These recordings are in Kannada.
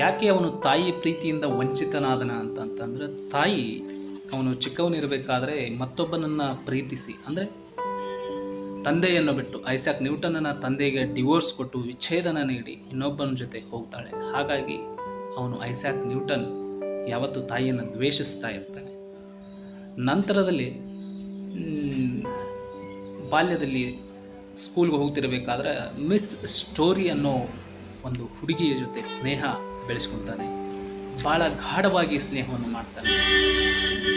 ಯಾಕೆ ಅವನು ತಾಯಿ ಪ್ರೀತಿಯಿಂದ ವಂಚಿತನಾದನ ಅಂತಂತಂದ್ರೆ ತಾಯಿ ಅವನು ಚಿಕ್ಕವನಿರಬೇಕಾದ್ರೆ ಮತ್ತೊಬ್ಬನನ್ನು ಪ್ರೀತಿಸಿ, ಅಂದರೆ ತಂದೆಯನ್ನು ಬಿಟ್ಟು ಐಸಾಕ್ ನ್ಯೂಟನ್ನ ತಂದೆಗೆ ಡಿವೋರ್ಸ್ ಕೊಟ್ಟು ವಿಚ್ಛೇದನ ನೀಡಿ ಇನ್ನೊಬ್ಬನ ಜೊತೆ ಹೋಗ್ತಾಳೆ. ಹಾಗಾಗಿ ಅವನು ಐಸಾಕ್ ನ್ಯೂಟನ್ ಯಾವತ್ತೂ ತಾಯಿಯನ್ನು ದ್ವೇಷಿಸ್ತಾ ಇರ್ತಾನೆ. ನಂತರದಲ್ಲಿ ಬಾಲ್ಯದಲ್ಲಿ ಸ್ಕೂಲ್ಗೆ ಹೋಗ್ತಿರಬೇಕಾದ್ರೆ ಮಿಸ್ ಸ್ಟೋರಿ ಅನ್ನೋ ಒಂದು ಹುಡುಗಿಯ ಜೊತೆ ಸ್ನೇಹ ಬೆಳೆಸ್ಕೊತಾನೆ ಭಾಳ ಗಾಢವಾಗಿ ಸ್ನೇಹವನ್ನು ಮಾಡ್ತಾನೆ.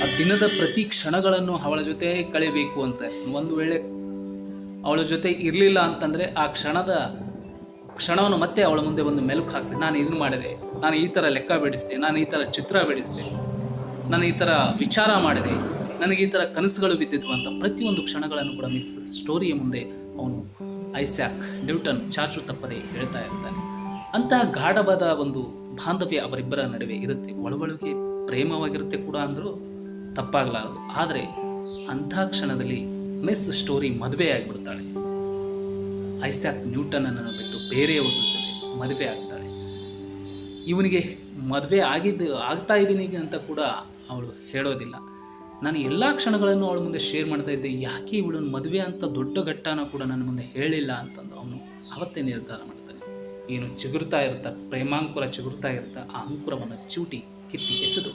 ಆ ದಿನದ ಪ್ರತಿ ಕ್ಷಣಗಳನ್ನು ಅವಳ ಜೊತೆ ಕಳೆಯಬೇಕು ಅಂತ ಒಂದು ವೇಳೆ ಅವಳ ಜೊತೆ ಇರಲಿಲ್ಲ ಅಂತಂದರೆ ಆ ಕ್ಷಣದ ಕ್ಷಣವನ್ನು ಮತ್ತೆ ಅವಳ ಮುಂದೆ ಒಂದು ಮೆಲುಕು ಹಾಕ್ತೆ ನಾನು ಇದನ್ನು ಮಾಡಿದೆ. ನಾನು ಈ ಥರ ಲೆಕ್ಕ ಬಿಡಿಸಿದೆ. ನಾನು ಈ ಥರ ಚಿತ್ರ ಬಿಡಿಸಿದೆ. ನಾನು ಈ ಥರ ವಿಚಾರ ಮಾಡಿದೆ. ನನಗೆ ಈ ಥರ ಕನಸುಗಳು ಬಿದ್ದಿದ್ವು ಅಂತ ಪ್ರತಿಯೊಂದು ಕ್ಷಣಗಳನ್ನು ಕೂಡ ಮಿಸ್ ಸ್ಟೋರಿಯ ಮುಂದೆ ಅವನು ಐಸ್ಯಾಕ್ ನ್ಯೂಟನ್ ಚಾಚು ತಪ್ಪದೆ ಹೇಳ್ತಾ ಇರ್ತಾನೆ. ಅಂತಹ ಗಾಢವಾದ ಒಂದು ಬಾಂಧವ್ಯ ಅವರಿಬ್ಬರ ನಡುವೆ ಇರುತ್ತೆ. ಒಳಗೊಳಗೆ ಪ್ರೇಮವಾಗಿರುತ್ತೆ ಕೂಡ ಅಂದರೂ ತಪ್ಪಾಗಲಾರದು. ಆದರೆ ಅಂಥ ಕ್ಷಣದಲ್ಲಿ ಮಿಸ್ ಸ್ಟೋರಿ ಮದುವೆ ಆಗಿಬಿಡ್ತಾಳೆ. ಐಸಾಕ್ ನ್ಯೂಟನ್ ಅನ್ನು ಬಿಟ್ಟು ಬೇರೆಯವ್ರ ಜೊತೆ ಮದುವೆ ಆಗ್ತಾಳೆ. ಇವನಿಗೆ ಮದುವೆ ಆಗಿದ್ದು, ಆಗ್ತಾ ಇದ್ದೀನಿ ಅಂತ ಕೂಡ ಅವಳು ಹೇಳೋದಿಲ್ಲ. ನಾನು ಎಲ್ಲ ಕ್ಷಣಗಳನ್ನು ಅವಳ ಮುಂದೆ ಶೇರ್ ಮಾಡ್ತಾ ಇದ್ದೆ. ಯಾಕೆ ಇವಳನ್ನು ಮದುವೆ ಅಂತ ದೊಡ್ಡ ಘಟ್ಟನ ಕೂಡ ನನ್ನ ಮುಂದೆ ಹೇಳಿಲ್ಲ ಅಂತಂದು ಅವನು ಅವತ್ತೇ ನಿರ್ಧಾರ ಏನು ಚಿಗುರ್ತಾ ಇರುತ್ತಾ, ಪ್ರೇಮಾಂಕುರ ಚಿಗುರ್ತಾ ಇರುತ್ತಾ, ಆ ಅಂಕುರವನ್ನು ಚೂಟಿ ಕಿತ್ತಿ ಎಸೆದು,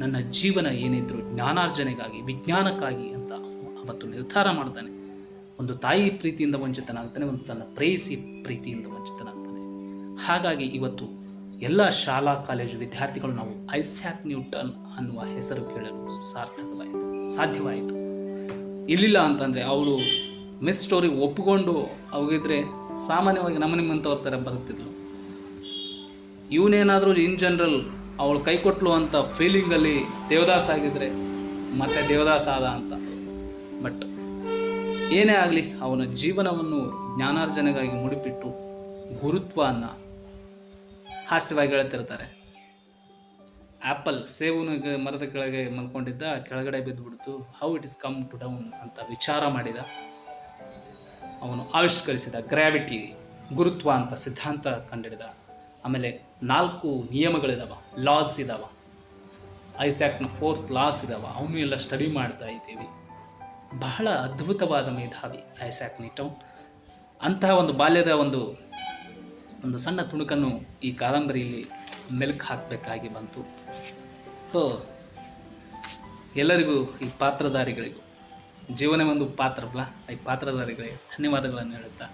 ನನ್ನ ಜೀವನ ಏನಿದ್ರು ಜ್ಞಾನಾರ್ಜನೆಗಾಗಿ, ವಿಜ್ಞಾನಕ್ಕಾಗಿ ಅಂತ ಅವತ್ತು ನಿರ್ಧಾರ ಮಾಡ್ತಾನೆ. ಒಂದು ತಾಯಿ ಪ್ರೀತಿಯಿಂದ ವಂಚಿತನಾಗ್ತಾನೆ, ಒಂದು ತನ್ನ ಪ್ರೇಯಸಿ ಪ್ರೀತಿಯಿಂದ ವಂಚಿತನಾಗ್ತಾನೆ. ಹಾಗಾಗಿ ಇವತ್ತು ಎಲ್ಲ ಶಾಲಾ, ಕಾಲೇಜು ವಿದ್ಯಾರ್ಥಿಗಳು ನಾವು ಐಸ್ಯಾಕ್ ನ್ಯೂಟನ್ ಅನ್ನುವ ಹೆಸರು ಕೇಳಲು ಸಾರ್ಥಕವಾಯಿತು, ಸಾಧ್ಯವಾಯಿತು. ಇಲ್ಲಿಲ್ಲ ಅಂತಂದರೆ ಅವಳು ಮಿಸ್ ಸ್ಟೋರಿ ಒಪ್ಪಿಕೊಂಡು ಹೋಗಿದ್ರೆ ಸಾಮಾನ್ಯವಾಗಿ ನಮ್ಮ ನಿಮ್ಮಂಥವ್ರ ಥರ ಬದುಕ್ತಿದ್ಲು ಇವನೇನಾದರೂ ಇನ್ ಜನರಲ್ ಅವಳು ಕೈ ಕೊಟ್ಲು ಅಂತ ಫೀಲಿಂಗಲ್ಲಿ ದೇವದಾಸ್ ಆಗಿದ್ರೆ ಮತ್ತೆ ದೇವದಾಸ್ ಆದ ಅಂತ. ಬಟ್ ಏನೇ ಆಗಲಿ ಅವನ ಜೀವನವನ್ನು ಜ್ಞಾನಾರ್ಜನೆಗಾಗಿ ಮುಡಿಪಿಟ್ಟು ಗುರುತ್ವವನ್ನು ಹಾಸ್ಯವಾಗಿ ಹೇಳ್ತಿರ್ತಾರೆ. ಆ್ಯಪಲ್ ಸೇಬುನ ಮರದ ಕೆಳಗೆ ಮಲ್ಕೊಂಡಿದ್ದ ಕೆಳಗಡೆ ಬಿದ್ದುಬಿಡ್ತು. How it is come to down ಅಂತ ವಿಚಾರ ಮಾಡಿದ. ಅವನು ಆವಿಷ್ಕರಿಸಿದ ಗ್ರಾವಿಟಿ, ಗುರುತ್ವ ಅಂತ ಸಿದ್ಧಾಂತ ಕಂಡಿಡಿದ. ಆಮೇಲೆ ನಾಲ್ಕು ನಿಯಮಗಳಿದಾವ ಲಾಸ್ ಇದಾವ. ಐಸ್ಯಾಕ್ನ ಫೋರ್ತ್ ಲಾಸ್ ಇದಾವ, ಅವನು ಎಲ್ಲ ಸ್ಟಡಿ ಮಾಡ್ತಾ ಇದ್ದೀವಿ. ಬಹಳ ಅದ್ಭುತವಾದ ಮೇಧಾವಿ ಐಸ್ಯಾಕ್ ನಿಟೌನ್. ಅಂತಹ ಒಂದು ಬಾಲ್ಯದ ಒಂದು ಒಂದು ಸಣ್ಣ ತುಣುಕನ್ನು ಈ ಕಾದಂಬರಿಯಲ್ಲಿ ಮೆಲುಕು ಹಾಕಬೇಕಾಗಿ ಬಂತು. ಸೊ ಎಲ್ಲರಿಗೂ ಈ ಪಾತ್ರಧಾರಿಗಳಿಗೂ ಜೀವನ ಒಂದು ಪಾತ್ರವಲ್ಲ ಈ ಪಾತ್ರಧಾರಿಗಳಿಗೆ ಧನ್ಯವಾದಗಳನ್ನು ಹೇಳುತ್ತಾ.